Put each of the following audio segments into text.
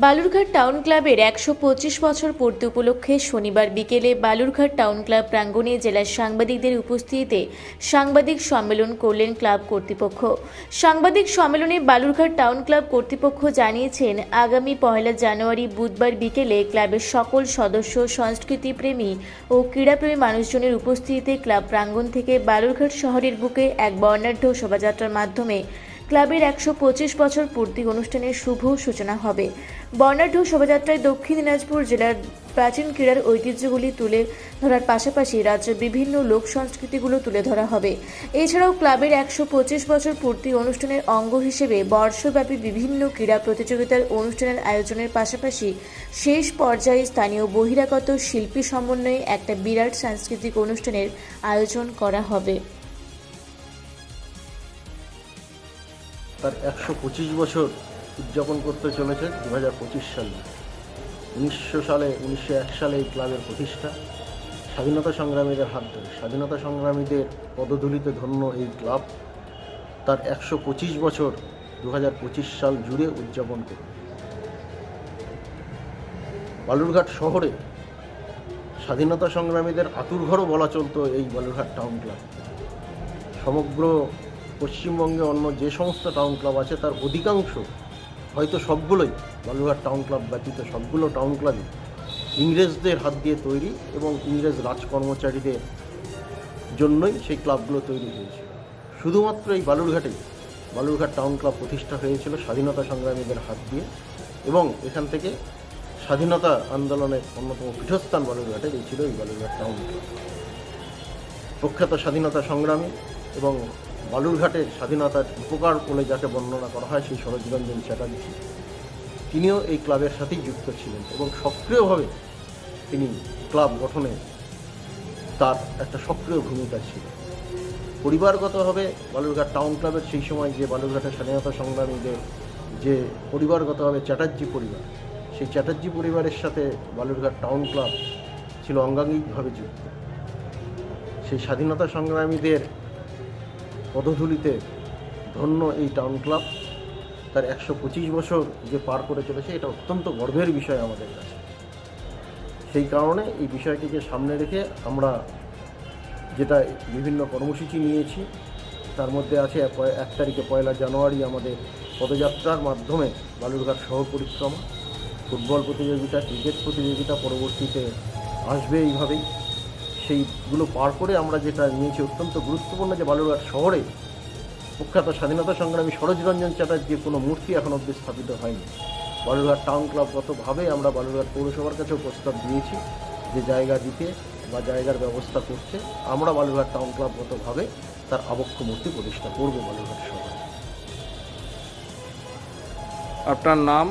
Balurghat town ক্লাবের একশো পঁচিশ বছর পূর্তি উপলক্ষে শনিবার বিকেলে বালুরঘাট টাউন ক্লাব প্রাঙ্গণে জেলার সাংবাদিকদের উপস্থিতিতে সাংবাদিক সম্মেলন করলেন ক্লাব কর্তৃপক্ষ। সাংবাদিক সম্মেলনে বালুরঘাট টাউন ক্লাব কর্তৃপক্ষ জানিয়েছেন, আগামী পয়লা জানুয়ারি বুধবার বিকেলে ক্লাবের সকল সদস্য সংস্কৃতিপ্রেমী ও ক্রীড়াপ্রেমী মানুষজনের উপস্থিতিতে ক্লাব প্রাঙ্গণ থেকে বালুরঘাট শহরের বুকে এক বর্ণাঢ্য শোভাযাত্রার মাধ্যমে ক্লাবের একশো পঁচিশ বছর পূর্তি অনুষ্ঠানের শুভ সূচনা হবে। বর্ণাঢ্য শোভাযাত্রায় দক্ষিণ দিনাজপুর জেলার প্রাচীন ক্রীড়ার ঐতিহ্যগুলি তুলে ধরার পাশাপাশি রাজ্যের বিভিন্ন লোক সংস্কৃতিগুলো তুলে ধরা হবে। এছাড়াও ক্লাবের একশো পঁচিশ বছর পূর্তি অনুষ্ঠানের অঙ্গ হিসেবে বর্ষব্যাপী বিভিন্ন ক্রীড়া প্রতিযোগিতার অনুষ্ঠানের আয়োজনের পাশাপাশি শেষ পর্যায়ে স্থানীয় বহিরাগত শিল্পী সমন্বয়ে একটা বিরাট সাংস্কৃতিক অনুষ্ঠানের আয়োজন করা হবে। তার একশো পঁচিশ বছর উদযাপন করতে চলেছে দু হাজার পঁচিশ সালে। উনিশশো সালে, উনিশশো এক সালে এই ক্লাবের প্রতিষ্ঠা। স্বাধীনতা সংগ্রামীদের হাত ধরে। স্বাধীনতা সংগ্রামীদের পদধূলিতে ধন্য এই ক্লাব। তার একশো পঁচিশ বছর দু হাজার পঁচিশ সাল জুড়ে উদযাপন করবে বালুরঘাট শহরে স্বাধীনতা সংগ্রামীদের আতুরঘরও বলা চলতো এই বালুরঘাট টাউন ক্লাব। সমগ্র পশ্চিমবঙ্গে অন্য যে সমস্ত টাউন ক্লাব আছে, তার অধিকাংশ হয়তো সবগুলোই বালুরঘাট টাউন ক্লাব ব্যতীত সবগুলো টাউন ক্লাবই ইংরেজদের হাত দিয়ে তৈরি এবং ইংরেজ রাজকর্মচারীদের জন্যই সেই ক্লাবগুলো তৈরি হয়েছিল। শুধুমাত্র এই বালুরঘাটেই বালুরঘাট টাউন ক্লাব প্রতিষ্ঠা হয়েছিল স্বাধীনতা সংগ্রামীদের হাত দিয়ে এবং এখান থেকে স্বাধীনতা আন্দোলনের অন্যতম পীঠস্থান বালুরঘাটের, এই ছিল এই বালুরঘাট টাউন ক্লাব। প্রখ্যাত স্বাধীনতা সংগ্রামী এবং বালুরঘাটের স্বাধীনতার উপকার বলে যাকে বর্ণনা করা হয় সেই সরোজরঞ্জন চ্যাটার্জি। তিনিও এই ক্লাবের সাথেই যুক্ত ছিলেন এবং সক্রিয়ভাবে তিনি ক্লাব গঠনে তার একটা সক্রিয় ভূমিকা ছিল। পরিবারগতভাবে বালুরঘাট টাউন ক্লাবের সেই সময় যে বালুরঘাটের স্বাধীনতা সংগ্রামীদের যে পরিবারগতভাবে চ্যাটার্জি পরিবার, সেই চ্যাটার্জি পরিবারের সাথে বালুরঘাট টাউন ক্লাব ছিল অঙ্গাঙ্গিকভাবে যুক্ত। সেই স্বাধীনতা সংগ্রামীদের পদধূলিতে ধন্য এই টাউন ক্লাব তার একশো পঁচিশ বছর যে পার করে চলেছে, এটা অত্যন্ত গর্বের বিষয় আমাদের কাছে। সেই কারণে এই বিষয়টিকে সামনে রেখে আমরা যেটা বিভিন্ন কর্মসূচি নিয়েছি, তার মধ্যে আছে এক তারিখে পয়লা জানুয়ারি আমাদের পদযাত্রার মাধ্যমে বালুরঘাট শহর পরিক্রমা। ফুটবল প্রতিযোগিতা, ক্রিকেট প্রতিযোগিতা পরবর্তীতে আসবে এইভাবেই। সেইগুলো পার করে আমরা যেটা নিয়েছি অত্যন্ত গুরুত্বপূর্ণ যে বালুরঘাট শহরে প্রখ্যাত স্বাধীনতা সংগ্রামী সরোজরঞ্জন চ্যাটার্জির কোনো মূর্তি এখন অব্দি স্থাপিত হয়নি। বালুরঘাট টাউন ক্লাবগতভাবে আমরা বালুরঘাট পৌরসভার কাছেও প্রস্তাব দিয়েছি যে জায়গা দিতে বা জায়গার ব্যবস্থা করতে আমরা বালুরঘাট টাউন ক্লাবগতভাবে তার আবক্ষ মূর্তি প্রতিষ্ঠা করব বালুরঘাট শহরে। আপনার নাম?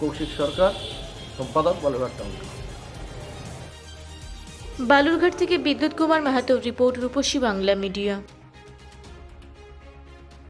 কৌশিক সরকার সম্পাদক বালুরঘাট টাউন ক্লাব। বালুরঘাট থেকে বিদ্যুৎ কুমার মাহাতো রিপোর্ট রূপসী বাংলা মিডিয়া।